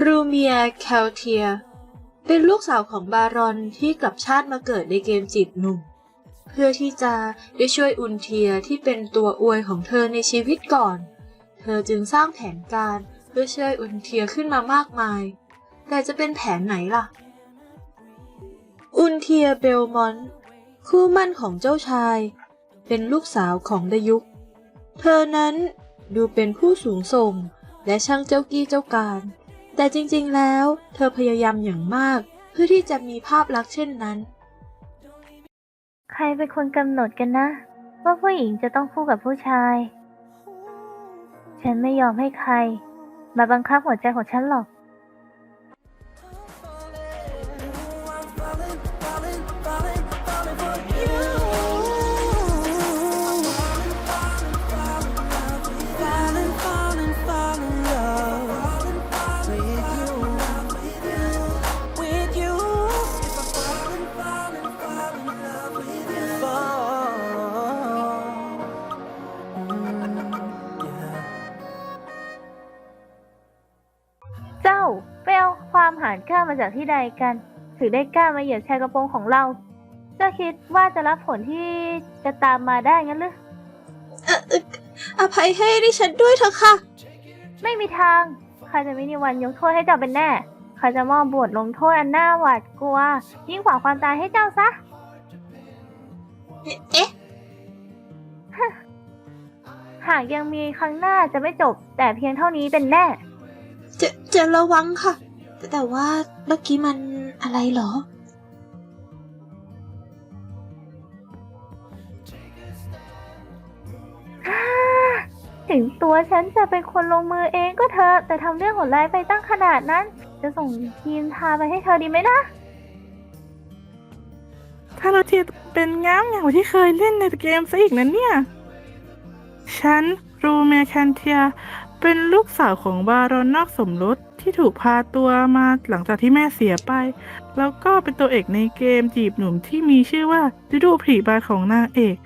รูเมียแคลเทีย เป็นลูกสาวของบารอนที่กลับชาติมาเกิดในเกมจีบหนุ่ม เพื่อที่จะได้ช่วยอุนเทียที่เป็นตัวอวยของเธอในชีวิตก่อน เธอจึงสร้างแผนการเพื่อช่วยอุนเทียขึ้นมามากมาย แต่จะเป็นแผนไหนล่ะ อุนเทียเบลมอนคู่มั่นของเจ้าชาย เป็นลูกสาวของดยุก เธอนั้นดูเป็นผู้สูงส่งและช่างเจ้ากี้เจ้าการ แต่จริงๆแล้ว เธอพยายามอย่างมาก เพื่อที่จะมีภาพลักษณ์เช่นนั้น ใครเป็นคนกำหนดกันนะ ว่าผู้หญิงจะต้องคู่กับผู้ชาย ฉันไม่ยอมให้ใคร มาบังคับหัวใจของฉันหรอกามหานกล้ามาจากที่ใดกัน ถึงได้กล้ามาเหยียบชายกระโปรงของเรา เจ้าคิดว่าจะรับผลที่จะตามมาได้งั้นหรือเอ่อเอ่ออภัยให้ดิฉันด้วยเถอะค่ะ ไม่มีทาง ข้าจะไม่มีวันยกโทษให้เจ้าเป็นแน่ ข้าจะมอบบทลงโทษอันน่าหวาดกลัว ยิ่งกว่าความตายให้เจ้าซะ เอ๊ะ หากยังมีครั้งหน้าจะไม่จบ แต่เพียงเท่านี้เป็นแน่ จะจะระวังค่ะ แต่แต่ว่าเมื่อกี้มันอะไรเหรอ ถึงตัวฉันจะเป็นคนลงมือเองก็เถอะแต่ทำเรื่องโหดร้ายไปตั้งขนาดนั้น จะส่งทีมทาไปให้เธอดีไหมนะ ถ้าเราเทียบเป็นง้ามอย่างกว่าที่เคยเล่นในเกมซะอีกนั้นเนี่ย ฉันรูเมแคนเทีย เป็นลูกสาวของบารอนนอกสมรส ที่ถูกพาตัวมาหลังจากที่แม่เสียไป แล้วก็เป็นตัวเอกในเกมจีบหนุ่มที่มีชื่อว่าฤดูผีบานของนางเอก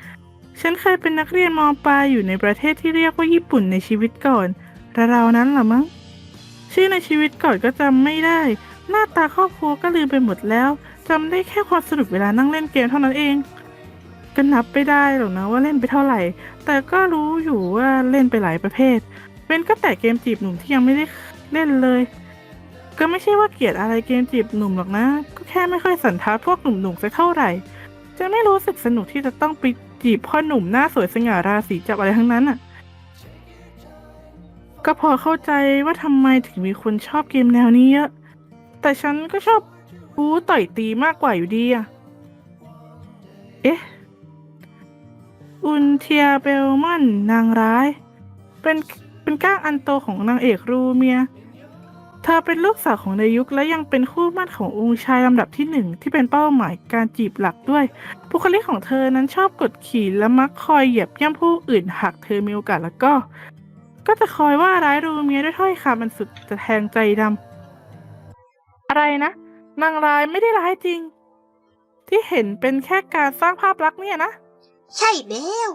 ฉันเคยเป็นนักเรียนมปลายอยู่ในประเทศที่เรียกว่าญี่ปุ่นในชีวิตก่อนแต่เรานั้นล่ะมั้ง ชื่อในชีวิตก่อนก็จำไม่ได้ หน้าตาครอบครัวก็ลืมไปหมดแล้วจำได้แค่ความสนุกเวลานั่งเล่นเกมเท่านั้นเองก็นับไปได้หรอกนะว่าเล่นไปเท่าไหร่ แต่ก็รู้อยู่ว่าเล่นไปหลายประเภท เป็นก็แต่เกมจีบหนุ่มที่ยังไม่ได้ เล่นเลย ก็ไม่ใช่ว่าเกลียดอะไรเกมจีบหนุ่มหรอกนะ ก็แค่ไม่ค่อยสันทัดพวกหนุ่มๆสักเท่าไหร่ จะไม่รู้สึกสนุกที่จะต้องไปจีบพ่อหนุ่มหน้าสวยสง่าราศีจับอะไรทั้งนั้นอะ ก็พอเข้าใจว่าทำไมถึงมีคนชอบเกมแนวนี้เยอะ แต่ฉันก็ชอบบูต่อยตีมากกว่าอยู่ดีอะ เอ๊ะ อุนเทียเบลมันนางร้าย เป็น เป็นก้างอันโตของนางเอกรูเมีย เธอเป็นลูกสาวของนายยุคและยังเป็นคู่มั่นขององค์ชายลำดับที่หนึ่งที่เป็นเป้าหมายการจีบหลักด้วย บุคลิกของเธอนั้นชอบกดขี่และมักคอยเหยียบย่ำผู้อื่นหากเธอมีโอกาสแล้วก็ ก็จะคอยว่าร้ายรูเมียด้วยถ้อยคำมันสุดจะแทงใจดำอะไรนะ นางร้ายไม่ได้ร้ายจริง ที่เห็นเป็นแค่การสร้างภาพลักษณ์เนี่ยนะ ใช่แล้ว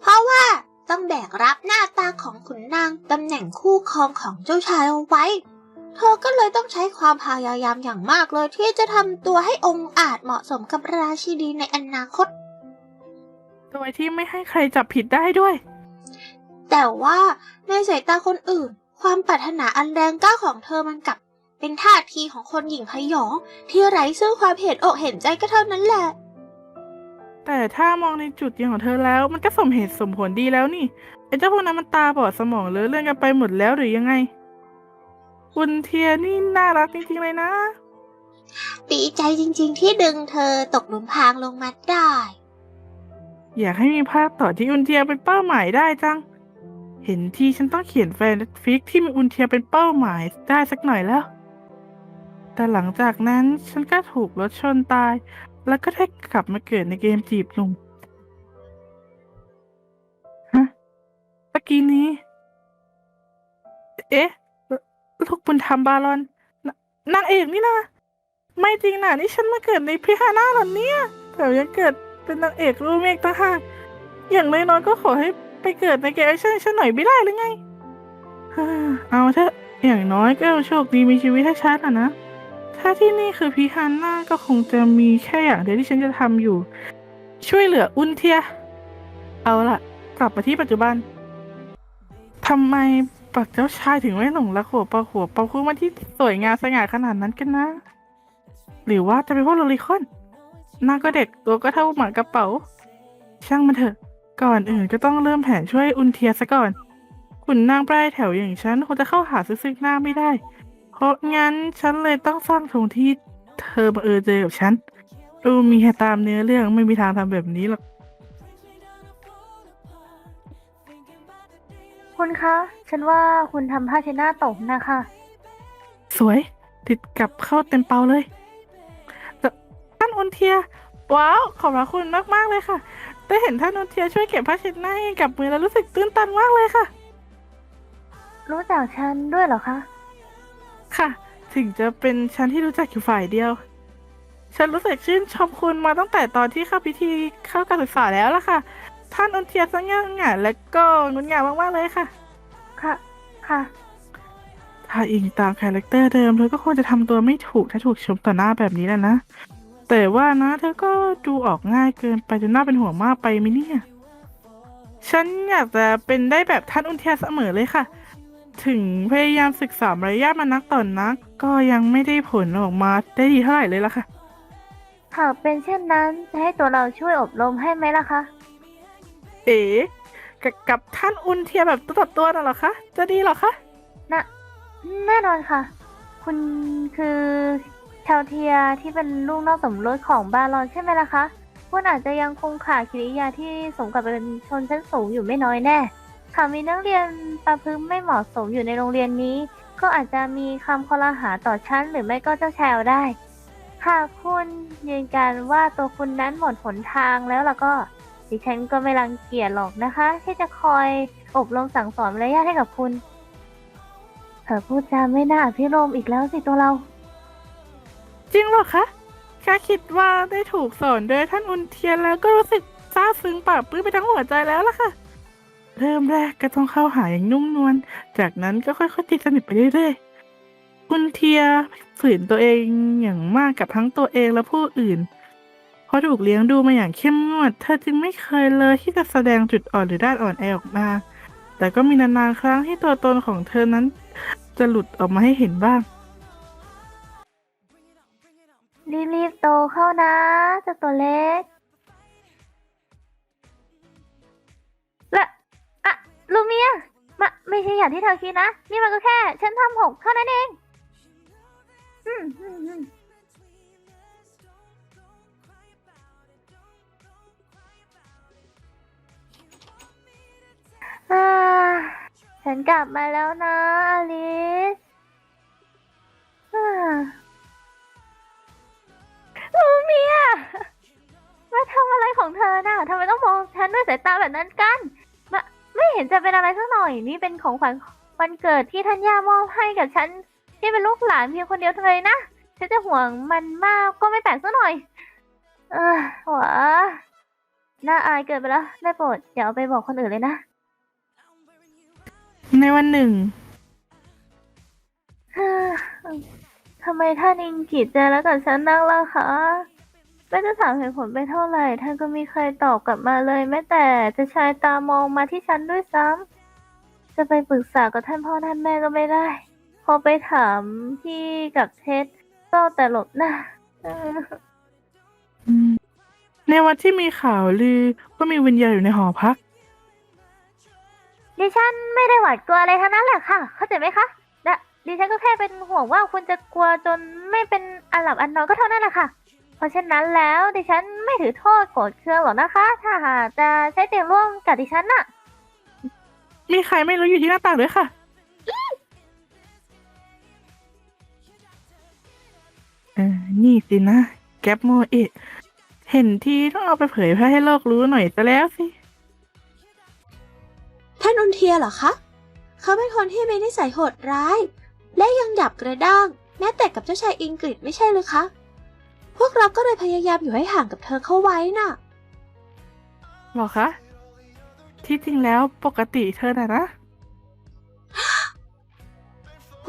เพราะว่า ต้องแบกรับหน้าตาของขุนนางตำแหน่งคู่ครองของเจ้าชายเอาไว้ เธอก็เลยต้องใช้ความพยายามอย่างมากเลยที่จะทำตัวให้องค์อาจเหมาะสมกับราชินีในอนาคต โดยที่ไม่ให้ใครจับผิดได้ด้วย แต่ว่าในสายตาคนอื่น ความปรารถนาอันแรงกล้าของเธอมันกลับ เป็นท่าทีของคนหญิงพยองที่ไร้ซึ่งความเห็นอกเห็นใจก็เท่านั้นแหละ แต่ถ้ามองในจุดยืนของเธอแล้ว มันก็สมเหตุสมผลดีแล้วนี่ไอ้เจ้าพวกนั้นมันตาบอดสมองเลอะเลื่อนกันไปหมดแล้วหรือยังไง คุณเทียนี่น่ารักจริงๆเลยนะ ดีใจจริงๆที่ดึงเธอตกหลุมพรางลงมาได้ อยากให้มีภาคต่อที่อุนเทียเป็นเป้าหมายได้จัง เห็นที่ฉันต้องเขียนแฟนฟิกที่มีอุนเทียเป็นเป้าหมายได้สักหน่อยแล้ว แต่หลังจากนั้นฉันก็ถูกรถชนตาย แล้วก็ได้กลับมาเกิดในเกมจีบหนุ่มฮะตะกี้นี้ เอ๊ะ ลูกบุญธรรมบารอนนนางเอกนี่นะ ไม่จริงนะนี่ฉันมาเกิดในพิฮาน่าหรอเนี่ยแถมยังเกิดเป็นนางเอกรูเมกต่างหากอย่างน้อยๆก็ขอให้ไปเกิดในเกมแอชั่นฉันหน่อยไม่ได้หรือไง เอาเถอะอย่างน้อยก็โชคดีมีชีวิตให้ฉันอะนะ ถ้าที่นี่คือพิฮานน่าก็คงจะมีแค่อย่างเดียวที่ฉันจะทำอยู่ ช่วยเหลืออุนเทีย เอาล่ะ กลับมาที่ปัจจุบันทำไมปักเจ้าชายถึงไม่หลงรักหัวปลาหัวปลาคู่มันที่สวยงามสง่าขนาดนั้นกันนะ หรือว่าจะเป็นพวกโลลิคอนหน้าก็เด็กตัวก็เท่าหมากระเป๋า ช่างมันเถอะ ก่อนอื่นก็ต้องเริ่มแผนช่วยอุนเทียซะก่อนขุนนางปลายแถวอย่างฉันคงจะเข้าหาซึ่งหน้าไม่ได้ เพราะงั้นฉันเลยต้องสร้างธงที่เธอบังเอิญเจอกับฉันดูมีแค่ตามเนื้อเรื่องไม่มีทางทำแบบนี้หรอก คุณคะ ฉันว่าคุณทำผ้าเช็ดหน้าตกนะคะ สวย ติดกับเข้าเต็มเปาเลยแต่ท่านอุนเทีย ว้าว ขอบพระคุณมากๆเลยค่ะ ได้เห็นท่านอุนเทียช่วยเก็บผ้าเช็ดหน้าให้กับมือแล้วรู้สึกตื้นตันมากเลยค่ะ รู้จักฉันด้วยเหรอคะ ค่ะ ถึงจะเป็นฉันที่รู้จักอยู่ฝ่ายเดียว ฉันรู้สึกชื่นชมคุณมาตั้งแต่ตอนที่เข้าพิธีเข้าการศึกษาแล้วล่ะค่ะ ท่านอุนเทียสง่างามและก็งดงามมากๆเลยค่ะ ค่ะค่ะ ถ้าอิงตามคาแรคเตอร์เดิมเธอก็คงจะทำตัวไม่ถูกถ้าถูกชมต่อหน้าแบบนี้แหละนะ แต่ว่านะเธอก็ดูออกง่ายเกินไปจนน่าเป็นห่วงมากไปไหมเนี่ย ฉันอยากจะเป็นได้แบบท่านอุนเทียเสมอเลยค่ะ ถึงพยายามศึกษามารยาทมานักต่อนนัก ก็ยังไม่ได้ผลออกมาได้ดีเท่าไหร่เลยล่ะค่ะ หากเป็นเช่นนั้นจะให้ตัวเราช่วยอบรมให้ไหมล่ะคะ เอ๋กับกับท่านอุนเทียแบบตัวต่อตัวน่ะเหรอคะ จะดีเหรอคะ นะแน่นอนค่ะ คุณคือชาวเทียที่เป็นลูกนอกสมรสของบารอนใช่ไหมล่ะคะคุณอาจจะยังคงขาดกิริยาที่สมกับเป็นชนชั้นสูงอยู่ไม่น้อยแน่ หากมีนักเรียนประพฤติไม่เหมาะสมอยู่ในโรงเรียนนี้ ก็อาจจะมีคำคอรหาต่อชั้นหรือไม่ก็เจ้าชายได้ หากคุณยืนการว่าตัวคุณนั้นหมดหนทางแล้วล่ะก็ดิฉันก็ไม่รังเกียจหรอกนะคะ ที่จะคอยอบรมสั่งสอนมารยาทให้กับคุณ เธอพูดจาไม่น่าอภิรมอีกแล้วสิตัวเรา จริงเหรอคะแค่คิดว่าได้ถูกสอนโดยท่านอุนเทียนแล้วก็รู้สึกซาบซึ้งปลาบปลื้มไปทั้งหัวใจแล้วล่ะค่ะ เริ่มแรกก็ต้องเข้าหาอย่างนุ่มนวล จากนั้นก็ค่อยๆตีสนิทไปเรื่อยๆอุนเทียฝืนตัวเองอย่างมากกับทั้งตัวเองและผู้อื่น เพราะถูกเลี้ยงดูมาอย่างเข้มงวด เธอจึงไม่เคยเลยที่จะแสดงจุดอ่อนหรือด้านอ่อนแอออกมา แต่ก็มีนานๆครั้งที่ตัวตนของเธอนั้น จะหลุดออกมาให้เห็นบ้าง รีบๆโตเข้านะเจ้าตัวเล็ก ลูเมียมาไม่ใช่อย่างที่เธอคิดนะ นี่มันก็แค่ ฉันทำหกเท่านั้นเอง อืมอืมอืมอ่าฉันกลับมาแล้วนะอลิสอ่าลูเมียมาทำอะไรของเธอน่ะทำไมต้องมองฉันด้วยสายตาแบบนั้นกัน ห็นจะเป็นอะไรสักหน่อย นี่เป็นของขวัญวันเกิดที่ท่านย่ามอบให้กับฉันที่เป็นลูกหลานเพียงคนเดียวเท่านั้นเลยนะฉันจะห่วงมันมากก็ไม่แปลกสักหน่อย เออหวะน่าอายเกินไปแล้วได้โปรดอย่าเอาไปบอกคนอื่นเลยนะ ในวันหนึ่งเฮ้อทำไมท่านอิงกิจใจแล้วกับฉันนักล่ะคะ ไม่จะถามเหตุผลไปเท่าไหร่ท่านก็ไมีใครตอบกลับมาเลย แม้แต่จะชายตามองมาที่ฉันด้วยซ้ำจะไปปรึกษากับท่านพ่อท่านแม่ก็ไม่ได้ พอไปถามพี่กับเท็ดก็แต่หลบหน้าเออในวันที่มีข่าวลือว่ามีวิญญาณอยู่ในหอพัก ดิฉันไม่ได้หวาดกลัวอะไรทั้งนั้นแหละค่ะ เข้าใจไหมคะและดิฉันก็แค่เป็นห่วงว่าคุณจะกลัวจนไม่เป็นอันหลับอันนอนก็เท่านั้นแหละค่ะเพ ราะฉะนั้นแล้วดิฉันไม่ถือโทษโกรธเคืองหรอกนะคะ ถ้าหากจะใช้เตียงร่วมกับดิฉันน่ะ มีใครไม่รู้อยู่ที่หน้าต่างด้วยค่ะ เออ นี่สินะ แก๊ปโมเอะเห็นทีต้องเอาไปเผยแพร่ให้โลกรู้หน่อยซะแล้วสิ ท่านอุนเทียเหรอคะ เขาเป็นคนที่มีนิสัยโหดร้าย และยังหยับกระด้าง แม้แต่กับเจ้าชายอิงกฤษไม่ใช่เลยคะพ วกเราก็เลยพยายามอยู่ให้ห่างกับเธอเข้าไว้น่ะ หรอคะ ที่จริงแล้วปกติเธอน่ะนะ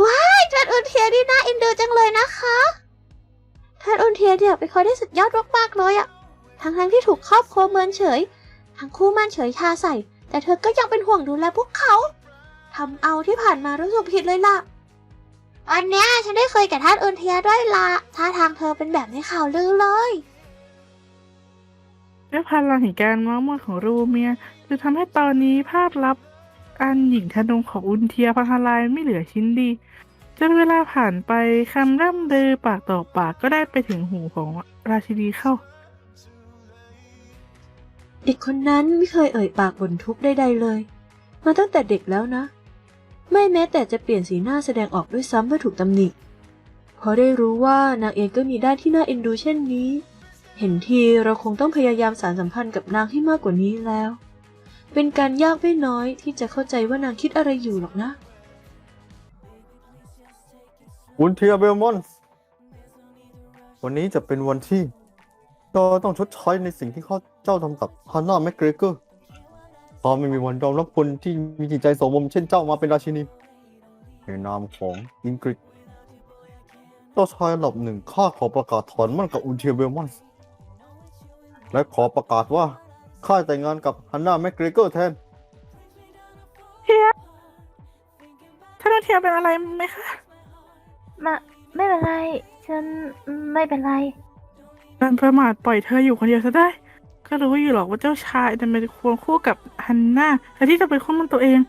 ว้ายท่านอุนเทียนี่น่าเอ็นดูจังเลยนะคะท่านอุนเทียเนี่ยเป็นคนที่สุดยอดมากๆเลยอะทั้งทั้งๆที่ถูกครอบครัวเมินเฉย ทั้งคู่มั่นเฉยชาใส่ แต่เธอก็ยังเป็นห่วงดูแลพวกเขาทำเอาที่ผ่านมารู้สึกผิดเลยล่ะ อันเนี้ยฉันได้เคยกับท่านอุนเทียด้วยละท่าทางเธอเป็นแบบในข่าวลือเลยด้วยพลังแห่งการเมาส์มอยของรูเมียจะทำให้ตอนนี้ภาพลับษณ์อันหญิงทะนงของอุนเทียพังทลายไม่เหลือชิ้นดีจนเวลาผ่านไปคำร่ำลือปากต่อปากก็ได้ไปถึงหูของราชินีเข้า เด็กคนนั้นไม่เคยเอ่ยปากบ่นทุกข์ใดๆเลย มาตั้งแต่เด็กแล้วนะ ไม่แม้แต่จะเปลี่ยนสีหน้าแสดงออกด้วยซ้ำเมื่อถูกตำหนิเพราะได้รู้ว่านางเองก็มีด้านที่น่าเอ็นดูเช่นนี้ เห็นทีเราคงต้องพยายามสารสัมพันธ์กับนางให้มากกว่านี้แล้ว เป็นการยากไม่น้อยที่จะเข้าใจว่านางคิดอะไรอยู่หรอกนะอุนเทียเบลมอนส์วันนี้จะเป็นวันที่เราต้องชดใช้ในสิ่งที่เขาเจ้าทำกับฮานนาแมกเกรเกอร์ เขาไม่มีวันยอมรับคนที่มีจิตใจสมมเช่นเจ้ามาเป็นราชินีในนามของอิงกริดเจ้าชายอันดับหนึ่งข้าขอประกาศถอนมั่นกับอุนเทียเบลมอนส์และขอประกาศว่าข้าแต่งงานกับฮันนาแมกเกรเกอร์แทนท่านอุนเทียเป็นอะไรไหมคะมาไม่เป็นไร ฉันไม่เป็นไรการประมาทปล่อยเธออยู่คนเดียวซะได้ ก็รู้อยู่หรอกว่าเจ้าชายจะเป็นควงคู่กับฮันน่าและที่จะเป็นคู่มั่นตัวเอง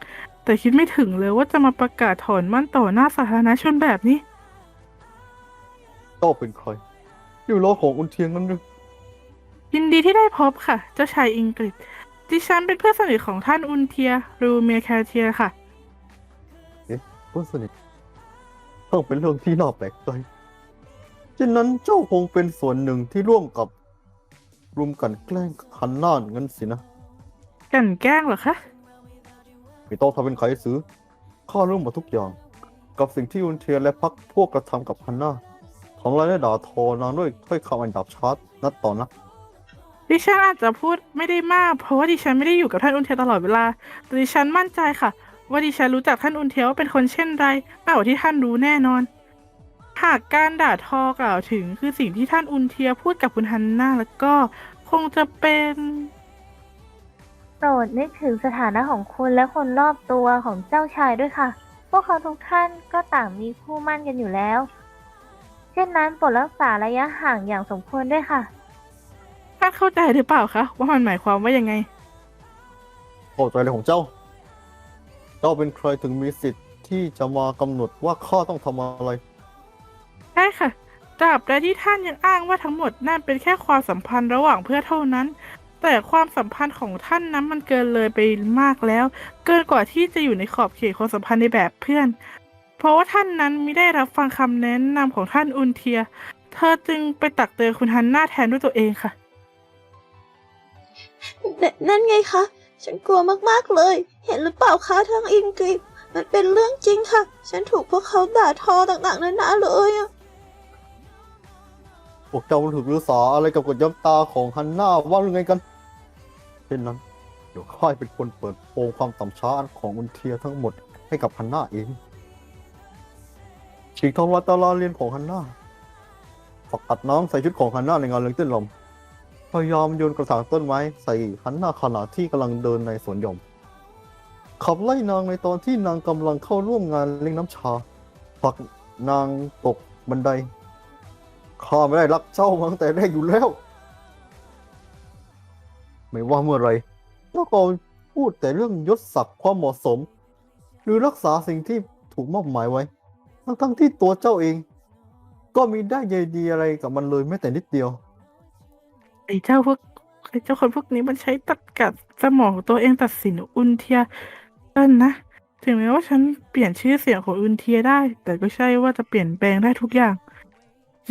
แต่คิดไม่ถึงเลยว่าจะมาประกาศถอนมั่นต่อหน้าสาธารณชนแบบนี้เจ้าเป็นใครอยู่ล้อของอุนเทียนนั้นหรือยินดีที่ได้พบค่ะ เจ้าชายอิงกฤษ ดิฉันเป็นเพื่อนสนิทของท่านอุนเทีย รูเมียแคเทียค่ะเพื่อนสนิทต้องเป็นเรื่องที่น่าแปลกใจเช่นนั้นเจ้าคงเป็นส่วนหนึ่งที่ร่วมกับ รุมกลันแกล้งฮันน่านงั้นสินะกลันแกล้งเหรอคะไม่ต้องทำเป็นไขซื้อข้ารู้หมดทุกอย่าง กับสิ่งที่อุนเทียนและพักพวกกระทำกับฮันน่าทำลายและด่าทอนางด้วยถ้อยคำอันหยาบช้านัดต่อนักดิฉันอาจจะพูดไม่ได้มาก เพราะว่าดิฉันไม่ได้อยู่กับท่านอุนเทียตลอดเวลา แต่ดิฉันมั่นใจค่ะ ว่าดิฉันรู้จักท่านอุนเทียว่าเป็นคนเช่นไรมากกว่าที่ท่านรู้แน่นอนหากการด่าทอกล่าวถึงคือสิ่งที่ท่านอุนเทียพูดกับคุณฮันน่าแล้วก็คงจะเป็นโปรดนึกถึงสถานะของคุณและคนรอบตัวของเจ้าชายด้วยค่ะ พวกเขาทุกท่านก็ต่างมีคู่มั่นกันอยู่แล้ว เช่นนั้นโปรดรักษาระยะห่างอย่างสมควรด้วยค่ะ ท่านเข้าใจหรือเปล่าคะว่ามันหมายความว่ายังไงเข้าใจเลยของเจ้า เจ้าเป็นใครถึงมีสิทธิ์ที่จะมากำหนดว่าข้าต้องทำอะไร ใช่ค่ะตราบใดที่ท่านยังอ้างว่าทั้งหมดนั่นเป็นแค่ความสัมพันธ์ระหว่างเพื่อนเท่านั้น แต่ความสัมพันธ์ของท่านนั้นมันเกินเลยไปมากแล้ว เกินกว่าที่จะอยู่ในขอบเขตความสัมพันธ์ในแบบเพื่อน เพราะว่าท่านนั้นไม่ได้รับฟังคำแนะนำของท่านอุนเทีย เธอจึงไปตักเตือนคุณฮันน่าแทนด้วยตัวเองค่ะนนั่นไงคะ ฉันกลัวมากๆเลย เห็นหรือเปล่าคะทางอิงกฤษมันเป็นเรื่องจริงค่ะ ฉันถูกพวกเขาด่าทอต่างๆนานาเลยอะ พวกเจ้าถูกรู้สาอะไรกับกฎย้ำตาของฮันน่าว่าหรือไงกัน เช่นนั้น เดี๋ยวข้าเป็นคนเปิดโปงความต่ำช้าของอุนเทียทั้งหมดให้กับฮันน่าเองฉีกทองวัตาลาเรียนของฮันน่าฝักตัดน้ำใส่ชุดของฮันน่าในงานเลี้ยงเต้นลม พยายามโยนกระถางต้นไม้ใส่ฮันน่าขณะที่กำลังเดินในสวนหย่อมขับไล่นางในตอนที่นางกำลังเข้าร่วมงานเลี้ยงน้ำชาผลักนางตกบันได ข้าไม่ได้รักเจ้ามาตั้งแต่แรกอยู่แล้ว ไม่ว่าเมื่อไรเจ้าก็พูดแต่เรื่องยศศักดิ์ความเหมาะสม หรือรักษาสิ่งที่ถูกมอบหมายไว้ ทั้งๆที่ตัวเจ้าเอง ก็มีได้ใยดีอะไรกับมันเลยแม้แต่นิดเดียว ไอ้เจ้าพวกไอ้เจ้าคนพวกนี้มันใช้ตัดกัดสมองของตัวเองตัดสินอุนเทียเอินนะ ถึงแม้ว่าฉันเปลี่ยนชื่อเสียงของอุนเทียได้ แต่ก็ใช่ว่าจะเปลี่ยนแปลงได้ทุกอย่าง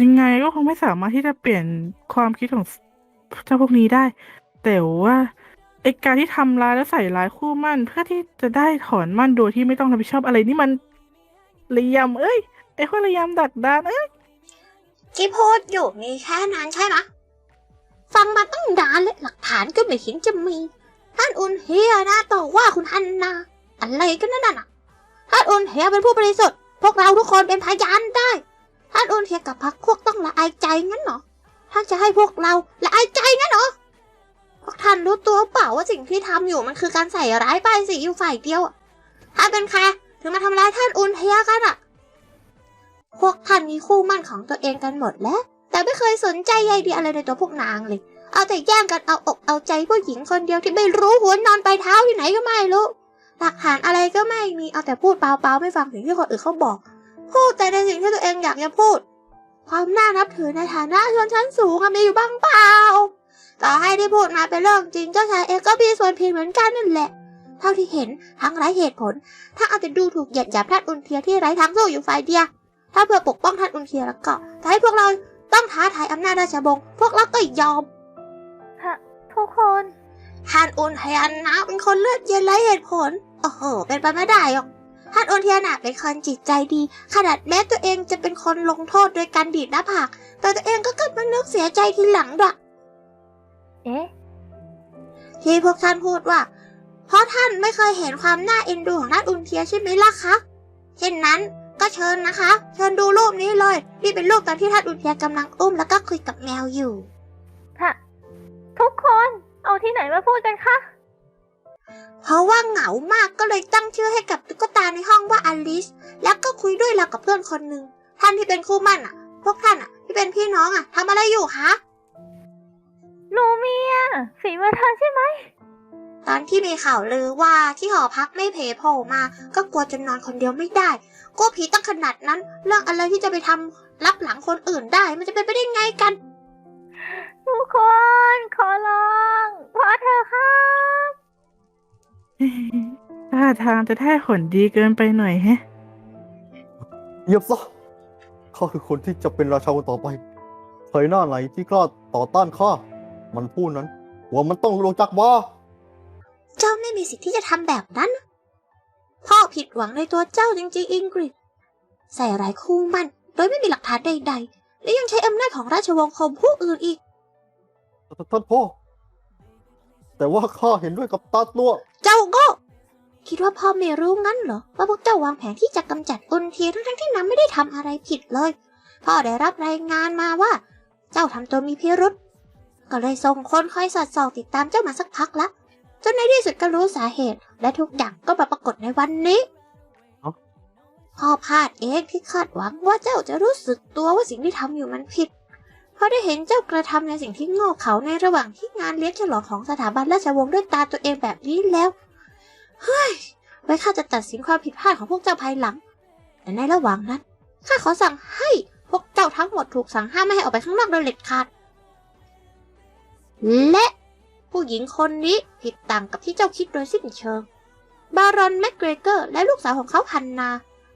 ยังไงก็คงไม่สามารถที่จะเปลี่ยนความคิดของเจ้าพวกนี้ได้ แต่ว่าไอการที่ทำร้ายและใส่ร้ายคู่มั่น เพื่อที่จะได้ถอนมั่นโดยที่ไม่ต้องรับผิดชอบอะไรนี่มันระยำเอ้ยไอ้คนระยำดักดานเอ้ยที่พูดอยู่มีแค่นั้นใช่ไหมฟังมาตั้งนานเลยหลักฐานก็ไม่เห็นจะมีท่านอุนเฮียนะต่อว่าคุณฮันนา อะไรกันนั่นน่ะท่านอุนเฮียเป็นผู้บริสุทธิ์พวกเราทุกคนเป็นพยานได้ ท่านอุนเทียกับพักพวกต้องละอายใจงั้นเหรอ ท่านจะให้พวกเราละอายใจงั้นเหรอ พวกท่านรู้ตัวเปล่าว่าสิ่งที่ทำอยู่มันคือการใส่ร้ายป้ายสีอยู่ฝ่ายเดียวท่านเป็นใครถึงมาทำร้ายท่านอุนเทียกันอะพวกท่านมีคู่มั่นของตัวเองกันหมดแล้ว แต่ไม่เคยสนใจใยดีอะไรในตัวพวกนางเลย เอาแต่แย่งกันเอาอกเอาใจผู้หญิงคนเดียวที่ไม่รู้หัวนอนปลายเท้าอยู่ไหนก็ไม่รู้หลักฐานอะไรก็ไม่มีเอาแต่พูดเปล่าๆไม่ฟังสิ่งที่คนอื่นเขาบอก พูดแต่ในสิ่งที่ตัวเองอยากจะพูด ความน่านับถือในฐานะชนชั้นสูงอะมีอยู่บ้างเปล่า ต่อให้ที่พูดมาเป็นเรื่องจริงเจ้าชายเองก็มีส่วนผิดเหมือนกันนั่นแหละ เท่าที่เห็นทั้งไร้เหตุผล ถ้าเอาแต่ดูถูกเหยียดหยามท่านอุนเทียที่ไร้ทางสู้อยู่ฝ่ายเดียวถ้าเพื่อปกป้องท่านอุนเทียแล้วก็ถ้าให้พวกเราต้องท้าทายอำนาจราชวงศ์พวกเราก็ยอมทุกคนท่านอุนเทียนะเป็นคนเลือดเย็นไร้เหตุผลโอ้โหเป็นไปไม่ได้หรอก ท่านอุนเทียนะเป็นคนจิตใจดี ขนาดแม้ตัวเองจะเป็นคนลงโทษโดยการดีดหน้าผาก แต่ตัวเองก็เกิดมานึกเสียใจทีหลังด้วยเอ๊ะ ที่พวกท่านพูดว่า เพราะท่านไม่เคยเห็นความน่าเอ็นดูของท่านอุนเทียใช่ไหมล่ะคะเช่นนั้นก็เชิญนะคะ เชิญดูรูปนี้เลย นี่เป็นรูปตอนที่ท่านอุนเทียกำลังอุ้มแล้วก็คุยกับแมวอยู่ ค่ะ ทุกคน เอาที่ไหนมาพูดกันคะ เพราะว่าเหงามากก็เลยตั้งชื่อให้กับตุ๊กตาในห้องว่าอลิส แล้วก็คุยด้วยเรากับเพื่อนคนหนึ่ง ท่านที่เป็นคู่หมั่นอะ พวกท่านอะ ที่เป็นพี่น้องอะทำอะไรอยู่คะ ลูเมียฝีมือเธอใช่ไหม ตอนที่มีข่าวลือว่าที่หอพักไม่เพโผล่มา ก็กลัวจนนอนคนเดียวไม่ได้กลัวผีตั้งขนาดนั้น เรื่องอะไรที่จะไปทำรับหลังคนอื่นได้ มันจะเป็นไปได้ไงกัน ทุกคนขอร้องพอเธอะครับ ท่าทางจะได้ผลดีเกินไปหน่อยแฮะ เหยียบซะข้าคือคนที่จะเป็นราชาคนต่อไปใครหน้าไหนที่กล้าต่อต้านข้า มันพูดนั้นหัวมันต้องลงจากว่าเจ้าไม่มีสิทธิ์ที่จะทำแบบนั้น พ่อผิดหวังในตัวเจ้าจริงๆอิงกฤษใส่ร้ายคู่มัน โดยไม่มีหลักฐานใดๆ และยังใช้อำนาจของราชวงศ์ข่มผู้อื่นอีก ท่านพ่อ แต่ว่าข้าเห็นด้วยกับตาตัว เจ้าโก็ คิดว่าพ่อไม่รู้งั้นเหรอ ว่าพวกเจ้าวางแผนที่จะกำจัดอุนเทียทั้งๆที่นางไม่ได้ทำอะไรผิดเลย พ่อได้รับรายงานมาว่า เจ้าทำตัวมีพิรุษก็เลยส่งคนคอยสอดส่องติดตามเจ้ามาสักพักละจนในที่สุดก็รู้สาเหตุ และทุกอย่างก็มาปรากฏในวันนี้เอ้าพ่อพลาดเองที่คาดหวังว่าเจ้าจะรู้สึกตัวว่าสิ่งที่ทำอยู่มันผิด เพราได้เห็นเจ้ากระทำในสิ่งที่โง่เขาในระหว่างที่งานเลี้ยงฉลองของสถาบันราชวงศ์ด้วยตาตัวเองแบบนี้แล้ว เฮ้ย ไว้ข้าจะตัดสินความผิดพลาดของพวกเจ้าภายหลัง แต่ในระหว่างนั้นข้าขอสั่งให้พวกเจ้าทั้งหมดถูกสั่งห้ามไม่ให้ออกไปข้างนอกโดยเด็ดขาด และผู้หญิงคนนี้ผิดต่างกับที่เจ้าคิดโดยสิ้นเชิง บารอนแมกเกรเกอร์และลูกสาวของเขาฮันนา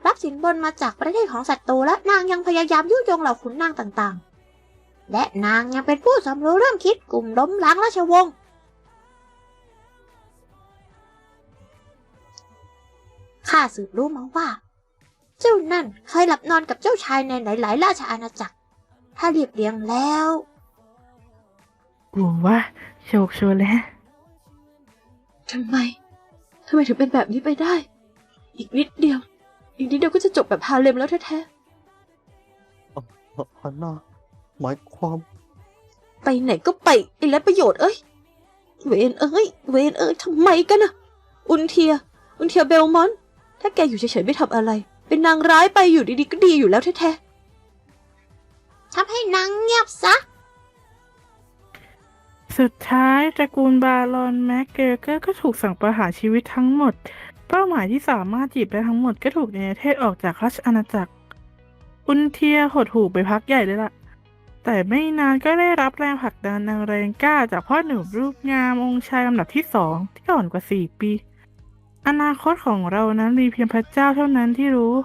รับสินบนมาจากประเทศของศัตรูและนางยังพยายามยุยงเหล่าขุนนางต่าง และนางยังเป็นผู้สำรู้เรื่องคิดกลุ่มล้มล้างราชวงศ์ข้าสืบรู้มาว่า เจ้านั่นเคยหลับนอนกับเจ้าชายในหลาย ๆ ราชอาณาจักร ถ้าเรียบเรียงแล้วกูว่าโชคโชว์แล้วทำไมทำไมถึงเป็นแบบนี้ไปได้ อีกนิดเดียว อีกนิดเดียวก็จะจบแบบฮาเลมแล้วแท้ฮันนา หมายความๆไปไหนก็ไปไอ้และประโยชน์เอ้ย เวนเอ้ย เวนเอ้ยทำไมกันอะอุนเทีย อุนเทียเบลมอนต์ถ้าแกอยู่เฉยๆไม่ทำอะไร เป็นนางร้ายไปอยู่ดีๆก็ดีอยู่แล้วแท้ทำให้นางเงียบซะ สุดท้ายตระกูลบารอนแม็กเกอร์เกอร์ก็ถูกสั่งประหารชีวิตทั้งหมด เป้าหมายที่สามารถจีบได้ทั้งหมดก็ถูกเนเทศออกจากราชอาณาจักร อุนเทียหดหูไปพักใหญ่เลยล่ะ แต่ไม่นานก็ได้รับแรงผลักดันนางแรงกล้าจากพ่อหนุ่มรูปงามองค์ชายลำดับที่สองที่อ่อนกว่าสี่ปี อนาคตของเรานั้นมีเพียงพระเจ้าเท่านั้นที่รู้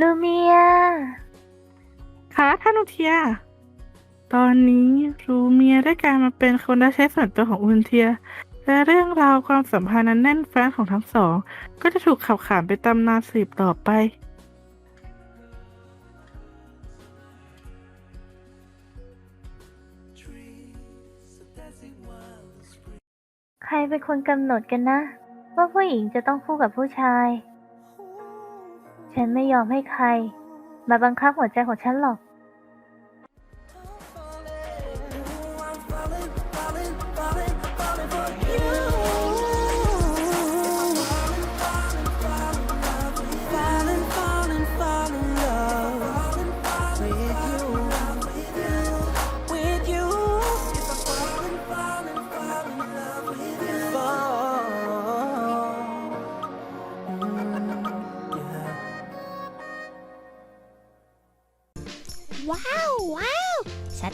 ลูเมียค่ะท่านอุเทีย ตอนนี้รูเมียได้กลายมาเป็นคนรับใช้ส่วนตัวของอุนเทีย และเรื่องราวความสัมพันธ์นั้นแน่นแฟ้นของทั้งสอง ก็จะถูกขับขานไปตำนานสืบต่อไป รเป็นคนกำหนดกันนะ ว่าผู้หญิงจะต้องคู่กับผู้ชาย ฉันไม่ยอมให้ใคร มาบังคับหัวใจของฉันหรอก